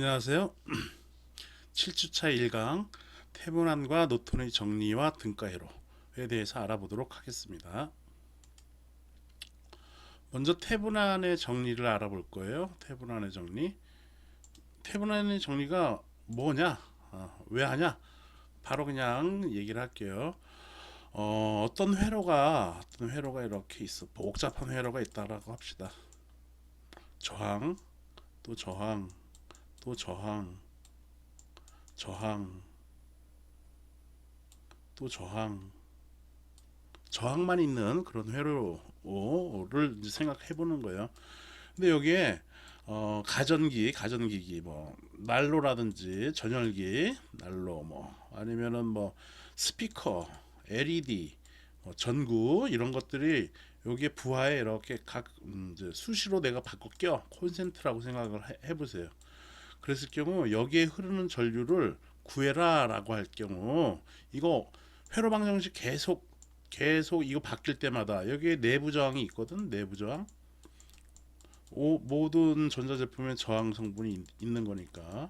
안녕하세요. 7주차 1강 태분한과 노톤의 정리와 등가회로에 대해서 알아보도록 하겠습니다. 먼저 태분한의 정리를 알아볼 거예요. 태분한의 정리. 태분한의 정리가 뭐냐? 아, 왜 하냐? 바로 그냥 얘기를 할게요. 어, 어떤 회로가 어떤 회로가 이렇게 있어 복잡한 회로가 있다라고 합시다. 저항 또 저항 또 저항, 저항, 또 저항, 저항만 있는 그런 회로를 생각해 보는 거예요. 근데 여기에 어, 가전기, 가전기기 뭐 난로라든지 전열기, 난로 뭐 아니면은 뭐 스피커, LED, 뭐 전구 이런 것들이 여기에 부하에 이렇게 각 음, 수시로 내가 바꿔 껴 콘센트라고 생각을 해, 해보세요. 그랬을 경우 여기에 흐르는 전류를 구해라라고 할 경우 이거 회로 방정식 계속 계속 이거 바뀔 때마다 여기에 내부 저항이 있거든 내부 저항. 오, 모든 전자제품에 저항 성분이 있, 있는 거니까.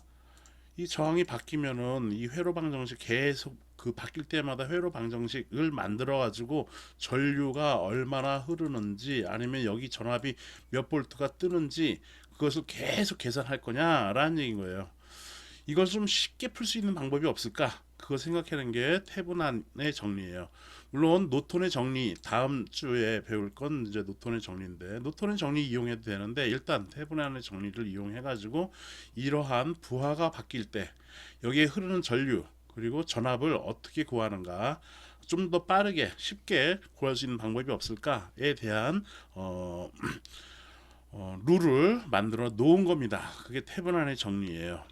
이 저항이 바뀌면은 이 회로 방정식 계속 그 바뀔 때마다 회로 방정식을 만들어 가지고 전류가 얼마나 흐르는지 아니면 여기 전압이 몇 볼트가 뜨는지 그것을 계속 계산할 거냐라는 얘기인 거예요. 이걸 좀 쉽게 풀 수 있는 방법이 없을까? 그거 생각하는 게 태분한의 정리예요. 물론 노톤의 정리 다음 주에 배울 건 이제 노톤의 정리인데 노톤의 정리 이용해도 되는데 일단 태분한의 정리를 이용해 가지고 이러한 부하가 바뀔 때 여기에 흐르는 전류 그리고 전압을 어떻게 구하는가 좀 더 빠르게 쉽게 구할 수 있는 방법이 없을까에 대한 어, 어, 룰을 만들어 놓은 겁니다. 그게 태분한의 정리예요.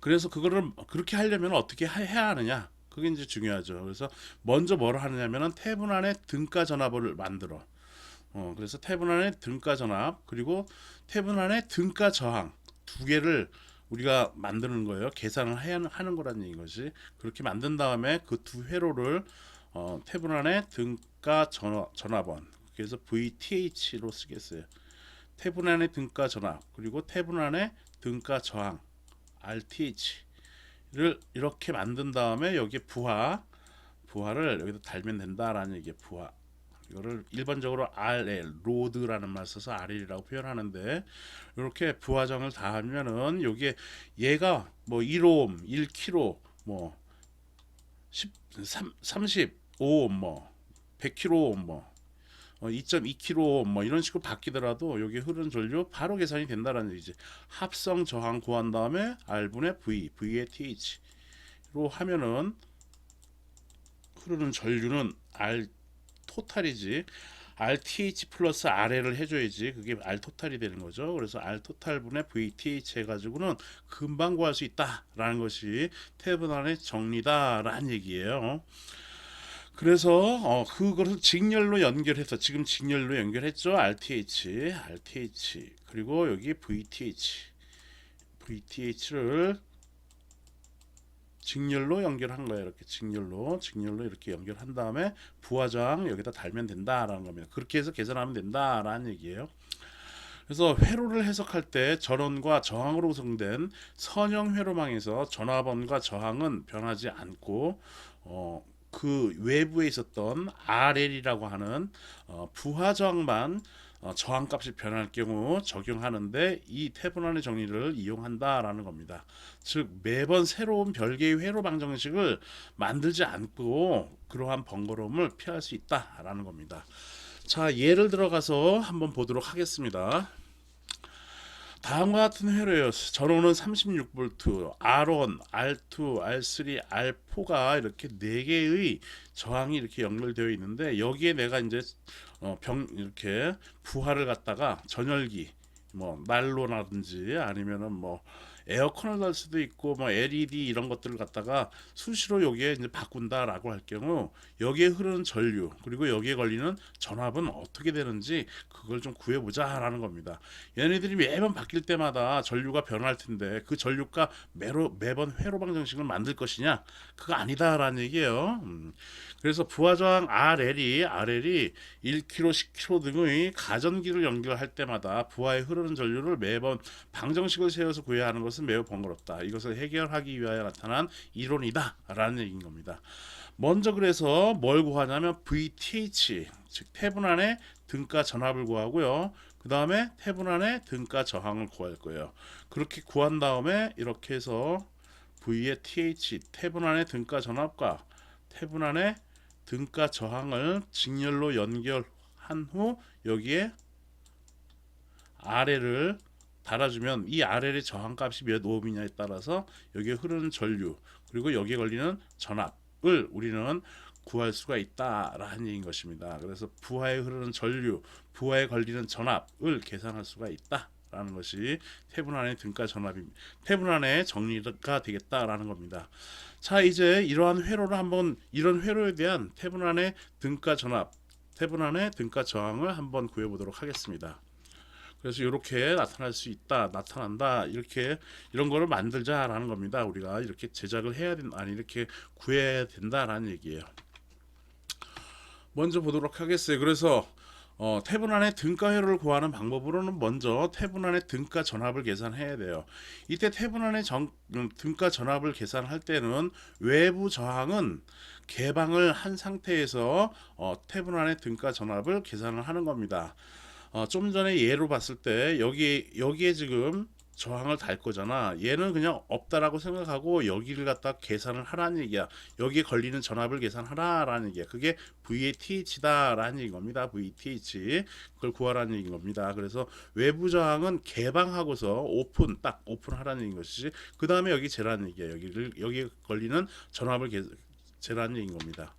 그래서 그거를 그렇게 하려면 어떻게 하- 해야 하느냐? 그게 이제 중요하죠. 그래서 먼저 뭐를 하느냐면은 태분한의 등가 전압을 만들어. 어, 그래서 태분한의 등가 전압 그리고 태분한의 등가 저항 두 개를 우리가 만드는 거예요. 계산을 해야 하는 거라는 얘기인 것이 그렇게 만든 다음에 그 두 회로를 어, 태분한의 등가 전압, 전압원 그래서 VTH로 쓰겠어요. 태분한의 등가 전압 그리고 태분한의 등가 저항 RTH를 이렇게 만든 다음에 여기에 부하 부하를 여기다 달면 된다라는 얘기 부하. 이거를 일반적으로 RL 로드라는 말 써서 RL이라고 표현하는데 이렇게 부하정을 다 하면은 여기에 얘가 뭐 1옴, 1kg 뭐 10, 3, 35옴 뭐 100kg 뭐 어, 2.2kg 뭐 이런 식으로 바뀌더라도 여기 흐르는 전류 바로 계산이 된다라는 얘기지. 합성 저항 구한 다음에 R분의 V, V의 TH로 하면은 흐르는 전류는 R 토탈이지. RTH 플러스 RL을 해줘야지 그게 R 토탈이 되는 거죠. 그래서 R 토탈 분의 VTH 해가지고는 금방 구할 수 있다라는 것이 태분한의 정리다라는 얘기예요. 그래서 어 그거를 직렬로 연결해서 지금 직렬로 연결했죠 RTH, RTH 그리고 여기 VTH, VTH를 직렬로 연결한 거예요. 이렇게 직렬로 직렬로 이렇게 연결한 다음에 부하장 여기다 달면 된다라는 겁니다. 그렇게 해서 계산하면 된다라는 얘기예요. 그래서 회로를 해석할 때 전원과 저항으로 구성된 선형 회로망에서 전압원과 저항은 변하지 않고 어, 그 외부에 있었던 RL이라고 하는 어, 부하 저항만 어, 저항값이 변할 경우 적용하는데 이 태분한의 정리를 이용한다라는 겁니다. 즉 매번 새로운 별개의 회로 방정식을 만들지 않고 그러한 번거로움을 피할 수 있다라는 겁니다. 자 예를 들어가서 한번 보도록 하겠습니다. 다음과 같은 회로예요. 전원은 36V, R1, R2, R3, R4가 이렇게 네 개의 저항이 이렇게 연결되어 있는데 여기에 내가 이제 어, 병 이렇게 부하를 갖다가 전열기 뭐 난로라든지 아니면은 뭐 에어컨을 달 수도 있고 뭐 LED 이런 것들을 갖다가 수시로 여기에 이제 바꾼다라고 할 경우 여기에 흐르는 전류 그리고 여기에 걸리는 전압은 어떻게 되는지 그걸 좀 구해보자라는 겁니다. 얘네들이 매번 바뀔 때마다 전류가 변할 텐데 그 전류가 매로, 매번 회로 방정식을 만들 것이냐 그거 아니다라는 얘기예요. 음. 그래서 부하저항 RL이 RL이 1kg, 10kg 등의 가전기를 연결할 때마다 부하에 흐르는 전류를 매번 방정식을 세워서 구해야 하는 것은 매우 번거롭다. 이것을 해결하기 위하여 나타난 이론이다라는 얘기인 겁니다. 먼저 그래서 뭘 구하냐면 VTH 즉 태분안의 등가 전압을 구하고요. 그 다음에 태분안의 등가 저항을 구할 거예요. 그렇게 구한 다음에 이렇게 해서 V의 TH 태분 안의 등가 전압과 태분 안의 등가 저항을 직렬로 연결한 후 여기에 RL을 달아주면 이 RL의 저항값이 몇 오음이냐에 따라서 여기에 흐르는 전류 그리고 여기에 걸리는 전압을 우리는 구할 수가 있다라는 얘기인 것입니다. 그래서 부하에 흐르는 전류, 부하에 걸리는 전압을 계산할 수가 있다라는 것이 태분안의 등가 전압입니다. 태분안의 정리가 되겠다라는 겁니다. 자 이제 이러한 회로를 한번 이런 회로에 대한 태분안의 등가 전압, 태분안의 등가 저항을 한번 구해 보도록 하겠습니다. 그래서 이렇게 나타날 수 있다, 나타난다 이렇게 이런 거를 만들자라는 겁니다. 우리가 이렇게 제작을 해야 된다, 아니 이렇게 구해야 된다라는 얘기예요. 먼저 보도록 하겠어요. 그래서 어, 태분 안의 등가 회로를 구하는 방법으로는 먼저 태분 안의 등가 전압을 계산해야 돼요. 이때 태분 안의 정, 음, 등가 전압을 계산할 때는 외부 저항은 개방을 한 상태에서 어, 태분 안의 등가 전압을 계산을 하는 겁니다. 어, 좀 전에 예로 봤을 때 여기 여기에 지금 저항을 달 거잖아. 얘는 그냥 없다라고 생각하고 여기를 갖다 계산을 하라는 얘기야. 여기에 걸리는 전압을 계산하라라는 얘기야. 그게 VATH다라는 얘기인 겁니다. VTH 그걸 구하라는 얘기인 겁니다. 그래서 외부 저항은 개방하고서 오픈 딱 오픈하라는 얘기인 것이지. 그 다음에 여기 재라는 얘기야. 여기를 여기에 걸리는 전압을 계, 재라는 얘기인 겁니다.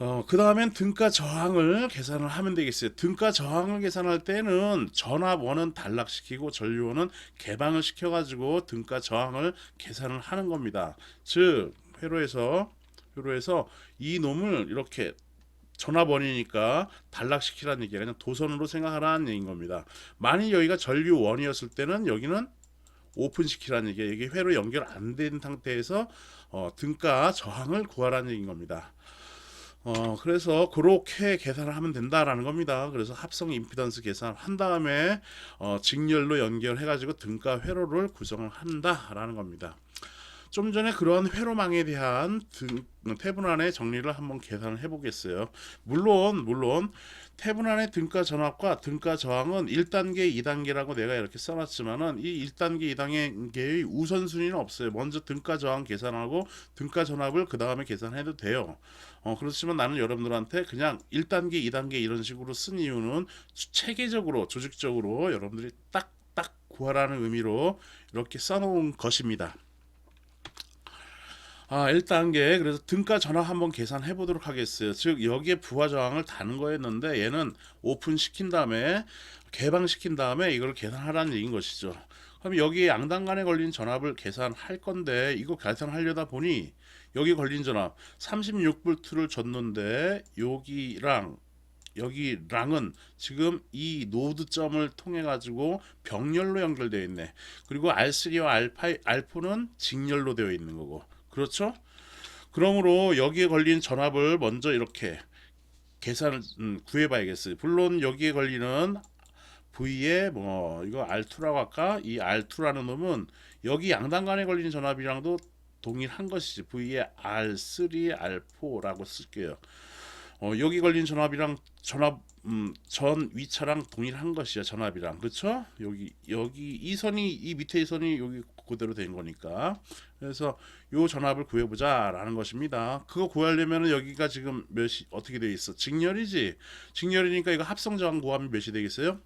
어, 그 다음엔 등가 저항을 계산을 하면 되겠어요. 등가 저항을 계산할 때는 전압원은 단락시키고 전류원은 개방을 시켜가지고 등가 저항을 계산을 하는 겁니다. 즉 회로에서 회로에서 이 놈을 이렇게 전압원이니까 단락시키라는 얘기가 그냥 도선으로 생각하라는 얘기인 겁니다. 만일 여기가 전류원이었을 때는 여기는 오픈시키라는 얘기예요. 이게 회로 연결 안 된 상태에서 어, 등가 저항을 구하라는 얘기인 겁니다. 어 그래서 그렇게 계산을 하면 된다라는 겁니다. 그래서 합성 임피던스 계산을 한 다음에 어, 직렬로 연결해 가지고 등가 회로를 구성을 한다라는 겁니다. 좀 전에 그런 회로망에 대한 등, 태분 안의 정리를 한번 계산을 해보겠어요. 물론 물론 태분 안의 등가 전압과 등가 저항은 1단계, 2단계라고 내가 이렇게 써놨지만은 이 1단계, 2단계의 우선순위는 없어요. 먼저 등가 저항 계산하고 등가 전압을 그 다음에 계산해도 돼요. 어, 그렇지만 나는 여러분들한테 그냥 1단계, 2단계 이런 식으로 쓴 이유는 체계적으로, 조직적으로 여러분들이 딱딱 구하라는 의미로 이렇게 써놓은 것입니다. 아, 1단계 그래서 등가 전압 한번 계산해 보도록 하겠어요. 즉 여기에 부하 저항을 다는 거였는데 얘는 오픈 시킨 다음에 개방시킨 다음에 이걸 계산하라는 얘기인 것이죠. 그럼 여기 양당 간에 걸린 전압을 계산할 건데 이거 계산하려다 보니 여기 걸린 전압 36볼트를 줬는데 여기랑 여기랑은 지금 이 노드점을 통해 가지고 병렬로 연결되어 있네. 그리고 R3와 R8, R4는 직렬로 되어 있는 거고. 그렇죠? 그러므로 여기에 걸린 전압을 먼저 이렇게 계산을 음, 구해봐야겠어요. 물론 여기에 걸리는 V에 뭐 이거 R2라고 할까? 이 R2라는 놈은 여기 양단 간에 걸리는 전압이랑도 동일한 것이지. V에 R3, R4라고 쓸게요. 어, 여기 걸린 전압이랑 전압 음, 전 위차랑 동일한 것이야 전압이랑 그렇죠? 여기 여기 이 선이 이 밑에 이 선이 여기 그대로 된 거니까 그래서 요 전압을 구해보자라는 것입니다. 그거 구하려면 여기가 지금 몇이 어떻게 돼 있어? 직렬이지. 직렬이니까 이거 합성 저항 구하면 몇이 되겠어요?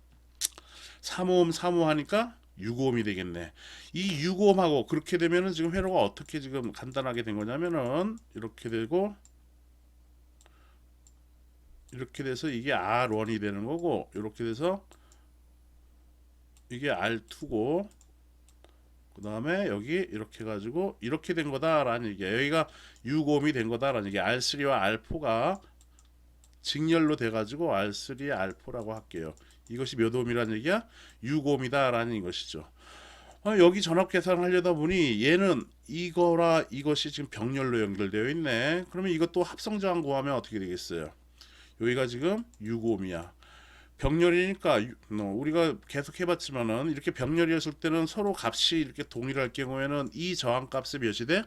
3오hm 3호 하니까 6오음이 되겠네. 이 6오음하고 그렇게 되면은 지금 회로가 어떻게 지금 간단하게 된 거냐면은 이렇게 되고 이렇게 돼서 이게 R1이 되는 거고 이렇게 돼서 이게 R2고 그 다음에 여기 이렇게 해가지고 이렇게 된 거다라는 얘기야. 여기가 유곰이 된 거다라는 얘기. R3와 R4가 직렬로 돼가지고 R3, R4라고 할게요. 이것이 몇 옴이라는 얘기야? 6옴이다라는 것이죠. 어, 여기 전압 계산하려다 보니 얘는 이거라 이것이 지금 병렬로 연결되어 있네. 그러면 이것도 합성 저항 구하면 어떻게 되겠어요? 여기가 지금 6옴이야. 병렬이니까 유- 어, 우리가 계속 해봤지만은 이렇게 병렬이었을 때는 서로 값이 이렇게 동일할 경우에는 이 저항 값이 몇이 돼?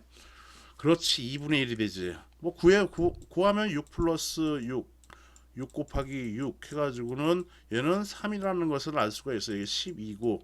그렇지 2분의 1이 되지. 뭐 구해 구, 구하면 6 플러스 6 6 곱하기 6 해가지고는 얘는 3이라는 것을 알 수가 있어요. 이게 12고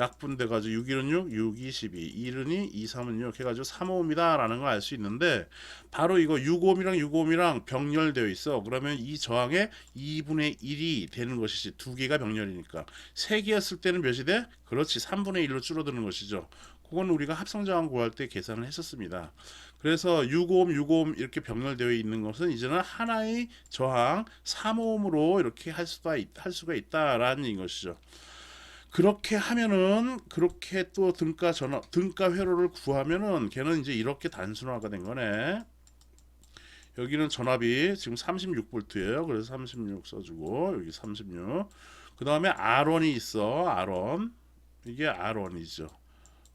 약분돼 가지고 6일은 6, 6, 2, 12, 1은 2, 2, 3은 6 해가지고 3옴이다라는 걸 알 수 있는데 바로 이거 6옴이랑 6옴이랑 병렬되어 있어. 그러면 이 저항의 2분의 1이 되는 것이지 두 개가 병렬이니까 세 개였을 때는 몇이 돼? 그렇지 3분의 1로 줄어드는 것이죠. 그건 우리가 합성 저항 구할 때 계산을 했었습니다. 그래서 6옴, 6옴 이렇게 병렬되어 있는 것은 이제는 하나의 저항 3옴으로 이렇게 할 수가 있, 할 수가 있다라는 것이죠. 그렇게 하면은 그렇게 또 등가 전압 등가 회로를 구하면은 걔는 이제 이렇게 단순화가 된 거네. 여기는 전압이 지금 36볼트예요. 그래서 36 써주고 여기 36. 그 다음에 R1이 있어. R1 이게 R1이죠.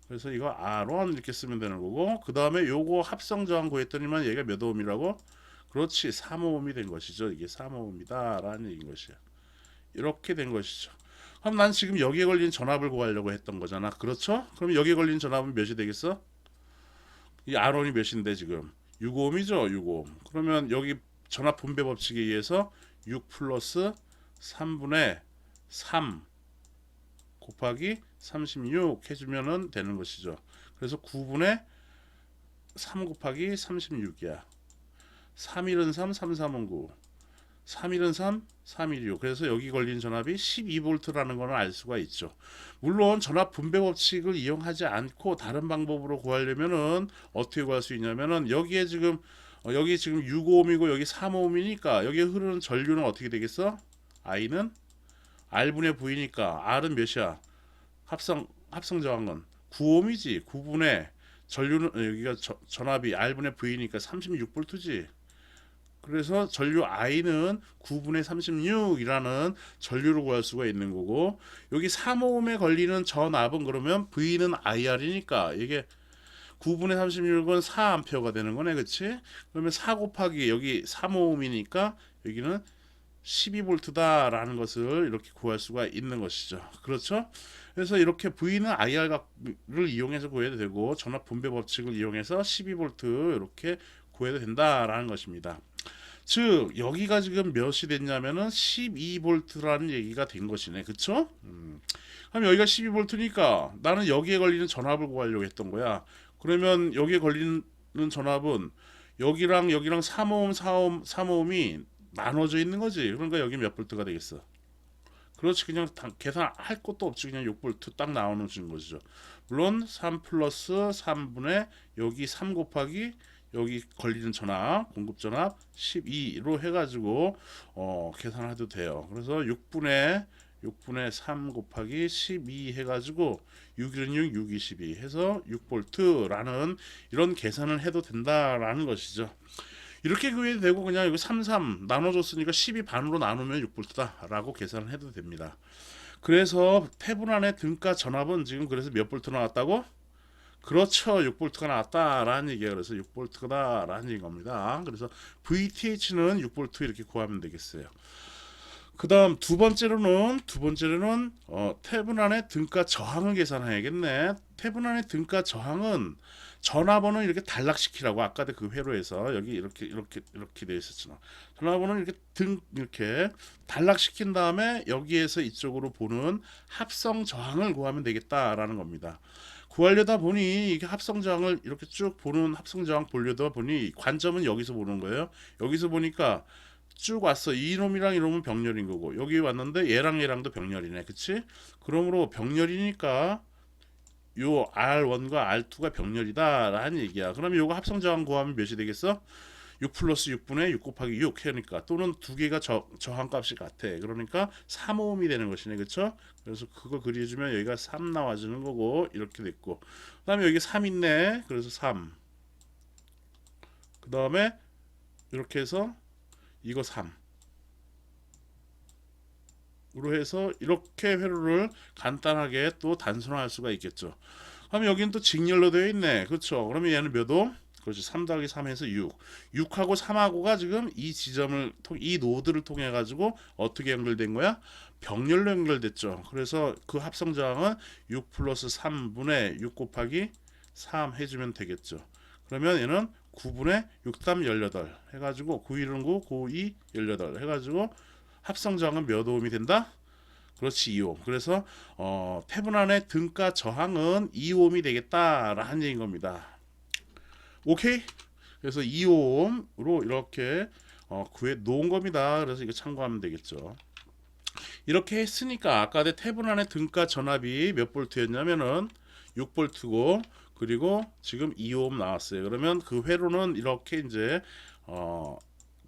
그래서 이거 R1 이렇게 쓰면 되는 거고 그 다음에 요거 합성 저항 구했더니만 얘가 몇 오음이라고? 그렇지 3오음이 된 것이죠. 이게 3오음이다라는 얘기인 것이야. 이렇게 된 것이죠. 그럼 난 지금 여기에 걸린 전압을 구하려고 했던 거잖아. 그렇죠? 그럼 여기에 걸린 전압은 몇이 되겠어? 이 R1이 몇인데 지금 6오음이죠. 6오음. 그러면 여기 전압 분배 법칙에 의해서 6 플러스 3분의 3 곱하기 36 해주면은 되는 것이죠. 그래서 9분의 3 곱하기 36이야. 3일은 3, 3, 3은 9. 3일은 3, 3일 6. 그래서 여기 걸린 전압이 12볼트라는 거는 알 수가 있죠. 물론 전압 분배 법칙을 이용하지 않고 다른 방법으로 구하려면은 어떻게 구할 수 있냐면은 여기에 지금 어, 여기 지금 6오음이고 여기 3오음이니까 여기에 흐르는 전류는 어떻게 되겠어? I는 R분의 V니까 R은 몇이야? 합성 합성 저항은 9옴이지. 9분의 전류는 어, 여기가 저, 전압이 R분의 V니까 36볼트지. 그래서 전류 I는 9분의 36이라는 전류를 구할 수가 있는 거고 여기 3오음에 걸리는 전압은 그러면 V는 IR이니까 이게 9분의 36은 4암페어가 되는 거네 그치? 그러면 4 곱하기 여기 3오음이니까 여기는 12볼트다 라는 것을 이렇게 구할 수가 있는 것이죠. 그렇죠? 그래서 이렇게 V는 IR을 이용해서 구해도 되고 전압 분배 법칙을 이용해서 12볼트 이렇게 구해도 된다라는 것입니다. 즉 여기가 지금 몇이 됐냐면은 12볼트라는 얘기가 된 것이네. 그쵸? 음. 그럼 여기가 12볼트니까 나는 여기에 걸리는 전압을 구하려고 했던 거야. 그러면 여기에 걸리는 전압은 여기랑 여기랑 3오hm, 4오hm, 3오음이 나눠져 있는 거지. 그러니까 여기 몇 볼트가 되겠어? 그렇지 그냥 다- 계산할 것도 없지 그냥 6볼트 딱 나오는 준 것이죠. 물론 3 플러스 3분의 여기 3 곱하기 여기 걸리는 전압 공급 전압 12로 해가지고 어, 계산해도 돼요. 그래서 6분의 6분의 3 곱하기 12 해가지고 6일은 6, 6, 22 해서 6볼트라는 이런 계산을 해도 된다라는 것이죠. 이렇게 구해도 되고 그냥 이거 3, 3 나눠줬으니까 12 반으로 나누면 6볼트다라고 계산을 해도 됩니다. 그래서 태분안의 등가 전압은 지금 그래서 몇 볼트 나왔다고? 그렇죠. 6볼트가 나왔다라는 얘기예요. 그래서 6볼트다라는 얘기인 겁니다. 그래서 VTH는 6볼트 이렇게 구하면 되겠어요. 그 다음 두 번째로는 두 번째로는 어, 태분 안의 등가 저항을 계산해야겠네. 태분 안의 등가 저항은 전화번호 이렇게 단락시키라고 아까도 그 회로에서 여기 이렇게 이렇게 이렇게 되어 있었잖아. 전화번호 이렇게 등 이렇게 단락시킨 다음에 여기에서 이쪽으로 보는 합성 저항을 구하면 되겠다라는 겁니다. 구하려다 보니 이게 합성 저항을 이렇게 쭉 보는 합성 저항 보려다 보니 관점은 여기서 보는 거예요. 여기서 보니까 쭉 왔어. 이놈이랑 이놈은 병렬인 거고 여기 왔는데 얘랑 얘랑도 병렬이네. 그치? 그러므로 병렬이니까 요 R1과 R2가 병렬이다 라는 얘기야. 그러면 요거 합성 저항 구하면 몇이 되겠어? 6 플러스 6분의 6 곱하기 6 하니까 또는 두 개가 저, 저항값이 같아. 그러니까 3오음이 되는 것이네. 그렇죠? 그래서 그거 그려주면 여기가 3 나와주는 거고 이렇게 됐고 그 다음에 여기 3 있네. 그래서 3. 그 다음에 이렇게 해서 이거 3. 으로 해서 이렇게 회로를 간단하게 또 단순화할 수가 있겠죠. 그럼 여기는 또 직렬로 되어 있네. 그렇죠. 그러면 얘는 몇 오? 그렇지. 3 더하기 3에서 6. 6하고 3하고가 지금 이 지점을 통, 이 노드를 통해 가지고 어떻게 연결된 거야? 병렬로 연결됐죠. 그래서 그 합성 저항은 6 플러스 3분의 6 곱하기 3 해주면 되겠죠. 그러면 얘는 9분의 6담 18 해가지고 9일은 9, 9, 2, 18 해가지고 합성 저항은 몇 오음이 된다? 그렇지 2옴. 그래서 어, 태분 안의 등가 저항은 2옴이 되겠다라는 얘기인 겁니다. 오케이? 그래서 2옴으로 이렇게 어, 구해 놓은 겁니다. 그래서 이거 참고하면 되겠죠. 이렇게 했으니까 아까 내 태분안의 등가 전압이 몇 볼트였냐면은 6볼트고 그리고 지금 2옴 나왔어요. 그러면 그 회로는 이렇게 이제 어,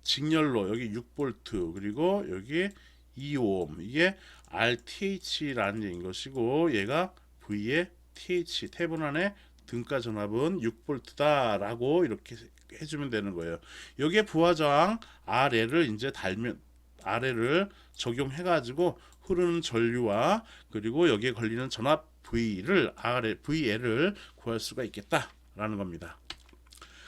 직렬로 여기 6볼트 그리고 여기 2옴 이게 RTH라는 것이고 얘가 V의 TH 태분안의 등가 전압은 6볼트다라고 이렇게 해주면 되는 거예요. 여기에 부하 저항 RL을 이제 달면 RL을 적용해 가지고 흐르는 전류와 그리고 여기에 걸리는 전압 V를 RL, VL을 구할 수가 있겠다라는 겁니다.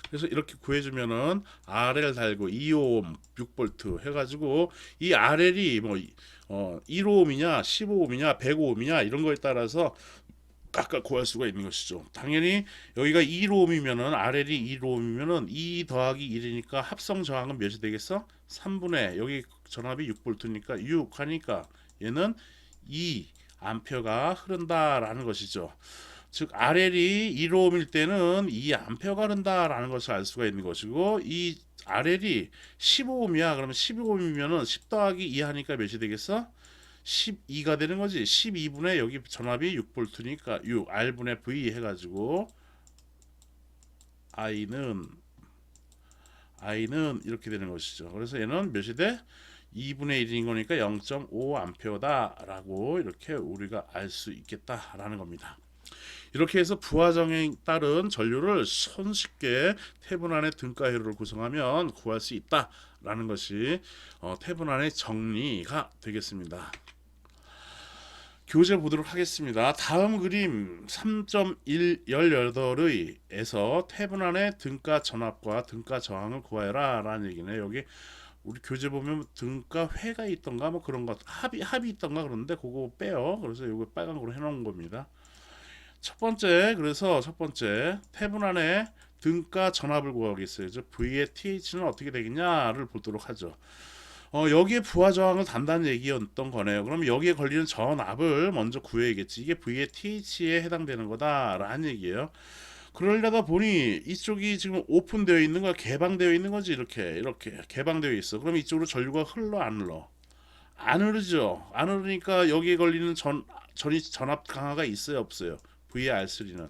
그래서 이렇게 구해주면은 RL 달고 2옴 6볼트 해가지고 이 RL이 뭐 어, 1오음이냐 15오음이냐 105오음이냐 이런 거에 따라서 각각 구할 수가 있는 것이죠. 당연히 여기가 1오음이면은 RL이 1오음이면은 2 더하기 1이니까 합성 저항은 몇이 되겠어? 3분의 여기 전압이 6볼트니까 6 하니까 얘는 2 암페어가 흐른다라는 것이죠. 즉 RL이 1오음일 때는 2 암페어가 흐른다라는 것을 알 수가 있는 것이고 이 RL이 15오음이야. 그러면 15오음이면은 10 더하기 2 하니까 몇이 되겠어? 12가 되는 거지. 12분의 여기 전압이 6볼트니까 6 R분의 V 해가지고 I는 I는 이렇게 되는 것이죠. 그래서 얘는 몇이 돼? 2분의 1인 거니까 0.5 암페어다라고 이렇게 우리가 알 수 있겠다라는 겁니다. 이렇게 해서 부하정에 따른 전류를 손쉽게 태분 안의 등가회로를 구성하면 구할 수 있다라는 것이 어, 태분 안의 정리가 되겠습니다. 교재 보도록 하겠습니다. 다음 그림 3.1 18의 에서 태분안의 등가 전압과 등가 저항을 구하여라 라는 얘기네. 여기 우리 교재 보면 등가 회가 있던가 뭐 그런 것 합이 합이 있던가 그런데 그거 빼요. 그래서 이거 빨간으로 해 놓은 겁니다. 첫 번째 그래서 첫 번째 태분안의 등가 전압을 구하겠어요. 저 V의 TH는 어떻게 되겠냐를 보도록 하죠. 어, 여기에 부하 저항을 단다는 얘기였던 거네요. 그럼 여기에 걸리는 전압을 먼저 구해야겠지. 이게 V의 TH에 해당되는 거다라는 얘기예요. 그러려다 보니 이쪽이 지금 오픈되어 있는 거 개방되어 있는 거지 이렇게 이렇게 개방되어 있어. 그럼 이쪽으로 전류가 흘러 안 흘러? 안 흐르죠. 안 흐르니까 여기에 걸리는 전 전이 전압 강화가 있어요 없어요? VR3는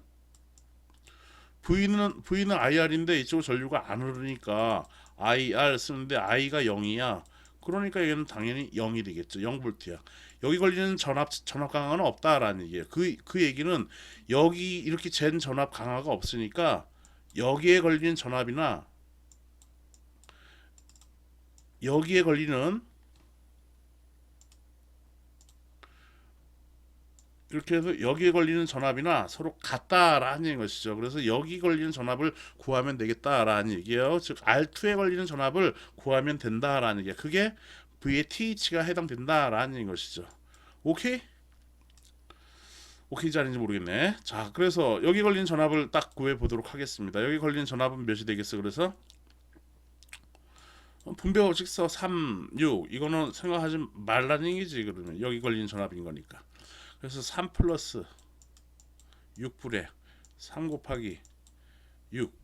V는 V는 IR인데 이쪽 전류가 안 흐르니까 IR 쓰는데 I가 0이야. 그러니까 얘는 당연히 0이 되겠죠. 0볼트야. 여기 걸리는 전압 전압 강화는 없다라는 얘기예요. 그그 얘기는 여기 이렇게 잰 전압 강화가 없으니까 여기에 걸리는 전압이나 여기에 걸리는 이렇게 해서 여기에 걸리는 전압이나 서로 같다라는 것이죠. 그래서 여기 걸리는 전압을 구하면 되겠다라는 얘기예요. 즉 R2에 걸리는 전압을 구하면 된다라는 얘기야. 그게 V의 TH가 해당된다라는 것이죠. 오케이? 오케이 자리인지 모르겠네. 자, 그래서 여기 걸리는 전압을 딱 구해 보도록 하겠습니다. 여기 걸리는 전압은 몇이 되겠어? 그래서 분배 법칙서 3, 6 이거는 생각하지 말라는 얘기지 그러면 여기 걸리는 전압인 거니까. 그래서 3 플러스 6분의 3 곱하기 6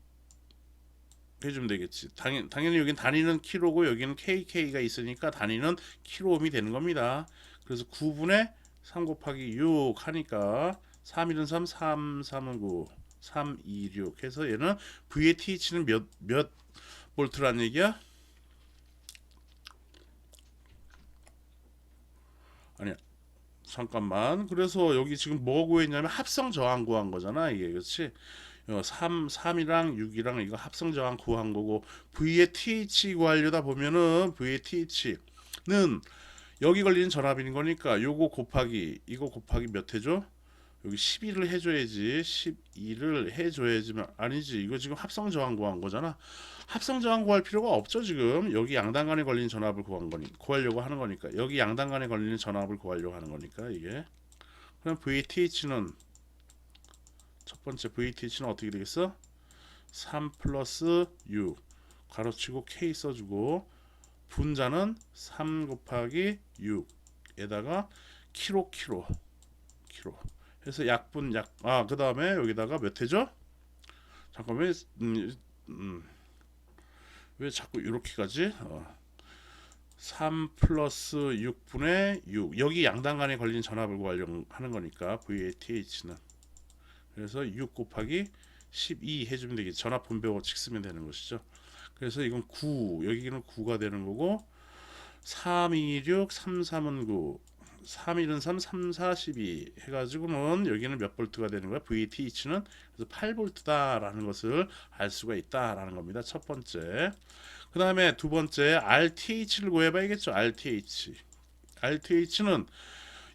해주면 되겠지. 당연, 당연히 여긴 단위는 킬로고 여기는 KK가 있으니까 단위는 킬로옴이 되는 겁니다. 그래서 9분의 3 곱하기 6 하니까 3, 1은 3, 3, 3은 9, 3, 2, 6 해서 얘는 V의 TH는 몇, 몇 볼트란 얘기야? 아니야. 잠깐만. 그래서 여기 지금 뭐 구했냐면 합성 저항 구한 거잖아. 이게 그렇지? 3, 3이랑 6이랑 이거 합성 저항 구한 거고 V의 TH 구하려다 보면은 V의 TH는 여기 걸리는 전압인 거니까 요거 곱하기 이거 곱하기 몇 해줘? 여기 12를 해줘야지 12를 해줘야지만 아니지. 이거 지금 합성 저항 구한 거잖아. 합성 저항 구할 필요가 없죠 지금. 여기 양단간에 걸리는 전압을 구한 거니 구하려고 하는 거니까. 여기 양단간에 걸리는 전압을 구하려고 하는 거니까 이게. 그럼 VTH는 첫 번째 VTH는 어떻게 되겠어? 3 플러스 6 가로치고 K 써주고 분자는 3 곱하기 6에다가 키로 키로. 키로 해서 약분 약 아 그 다음에 여기다가 몇 회죠? 잠깐만 음, 음, 왜 자꾸 이렇게 가지? 어. 3 플러스 6분의 6 여기 양단간에 걸린 전압을 구하려고 하는 거니까 VATH는. 그래서 6 곱하기 12 해주면 되겠지. 전압 분배 원칙 쓰면 되는 것이죠. 그래서 이건 9 여기는 9가 되는 거고 3, 2, 6, 3, 3은 9 3, 1은 3, 3, 4, 12 해가지고는 여기는 몇 볼트가 되는 거야 VTH는 그래서 8볼트다라는 것을 알 수가 있다라는 겁니다 첫 번째 그 다음에 두 번째 RTH를 구해봐야겠죠 RTH RTH는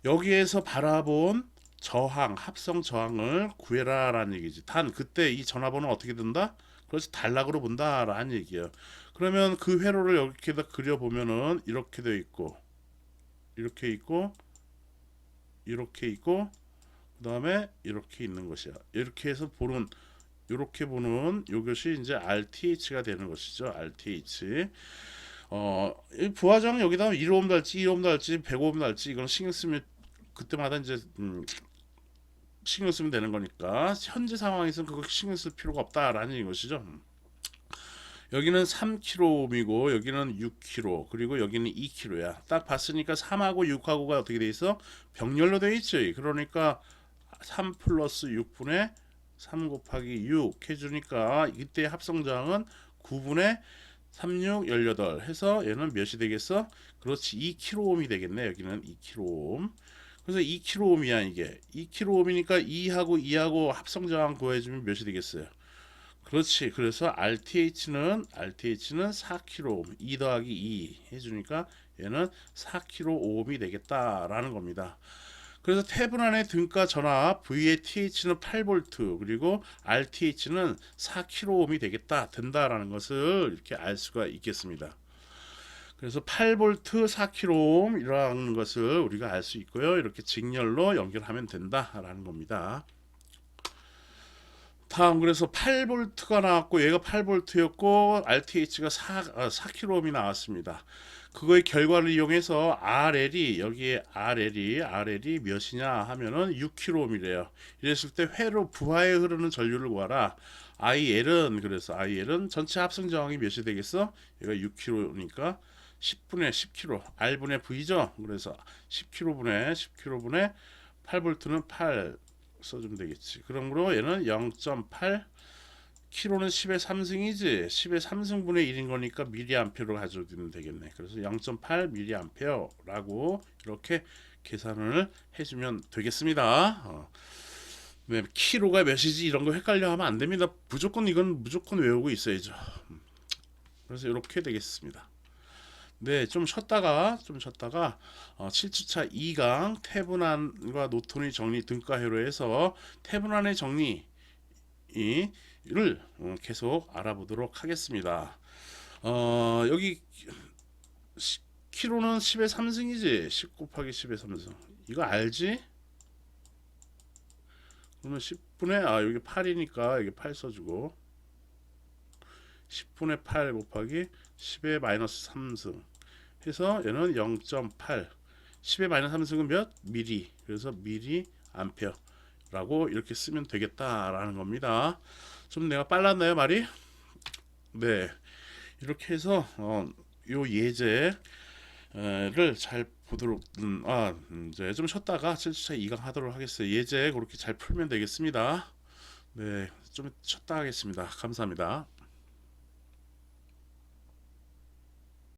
여기에서 바라본 저항, 합성 저항을 구해라라는 얘기지. 단 그때 이 전화번호 어떻게 든다? 그렇지 단락으로 본다라는 얘기예요. 그러면 그 회로를 여기다 그려 보면은 이렇게 돼 있고 이렇게 있고 이렇게 있고 그 다음에 이렇게 있는 것이야. 이렇게 해서 보는 이렇게 보는 이것이 이제 RTH가 되는 것이죠. RTH. 어, 이 부하장 여기다 1옴 달지, 2옴 달지, 100옴 달지 이건 신경 쓰면 그때마다 이제 음, 신경 쓰면 되는 거니까 현재 상황에서는 그거 신경 쓸 필요가 없다라는 것이죠. 여기는 3kg이고 여기는 6kg 그리고 여기는 2kg야. 딱 봤으니까 3하고 6하고가 어떻게 돼 있어? 병렬로 돼 있지. 그러니까 3 플러스 6분의 3 곱하기 6 해주니까 이때 합성장은 9분의 36, 18 해서 얘는 몇이 되겠어? 그렇지 2kg이 되겠네 여기는 2kg 그래서 2kg이야 이게 2kg이니까 2하고 2하고 합성저항 구해주면 몇이 되겠어요? 그렇지 그래서 RTH는 RTH는 4kg 2 더하기 2 해주니까 얘는 4kg이 되겠다라는 겁니다. 그래서 태분 안의 등가 전압 VATH는 8V 그리고 RTH는 4kg이 되겠다 된다라는 것을 이렇게 알 수가 있겠습니다. 그래서 8V 4kg이라는 것을 우리가 알 수 있고요. 이렇게 직렬로 연결하면 된다라는 겁니다. 다음 그래서 8V가 나왔고 얘가 8V였고 RTH가 4, 4kg이 나왔습니다. 그거의 결과를 이용해서 RL이 여기에 RL이 RL이 몇이냐 하면은 6kg이래요. 이랬을 때 회로 부하에 흐르는 전류를 구하라. IL은 그래서 IL은 전체 합성 저항이 몇이 되겠어? 얘가 6kg니까 10분의 10kg R분의 V죠. 그래서 10kg분의 10kg분의 8V는 8 써주면 되겠지. 그러므로 얘는 0.8 키로는 10의 3승이지 10의 3승분의 1인 거니까 미리암페어로 가져오면 되겠네. 그래서 0.8 미리암페어라고 이렇게 계산을 해주면 되겠습니다. 어. 네, 키로가 몇이지 이런 거 헷갈려 하면 안 됩니다. 무조건 이건 무조건 외우고 있어야죠. 음. 그래서 이렇게 되겠습니다. 네, 좀 쉬었다가 좀 쉬었다가 어, 7주차 2강 태분안과 노톤의 정리 등가회로 해서 태분안의 정리를 어, 계속 알아보도록 하겠습니다. 어, 여기 키로는 10의 3승이지 10 곱하기 10의 3승 이거 알지? 그러면 10분의 아 여기 8이니까 여기 8 써주고 10분의 8 곱하기 10의 마이너스 3승 해서 얘는 0.8 10의 마이너스 3승은 몇? 미리. 그래서 미리 암페어 라고 이렇게 쓰면 되겠다라는 겁니다. 좀 내가 빨랐나요 말이? 네. 이렇게 해서 어, 요 예제를 잘 보도록 음, 아 이제 좀 쉬었다가 7주차 2강 하도록 하겠어요 예제 그렇게 잘 풀면 되겠습니다. 네좀 쉬었다 하겠습니다. 감사합니다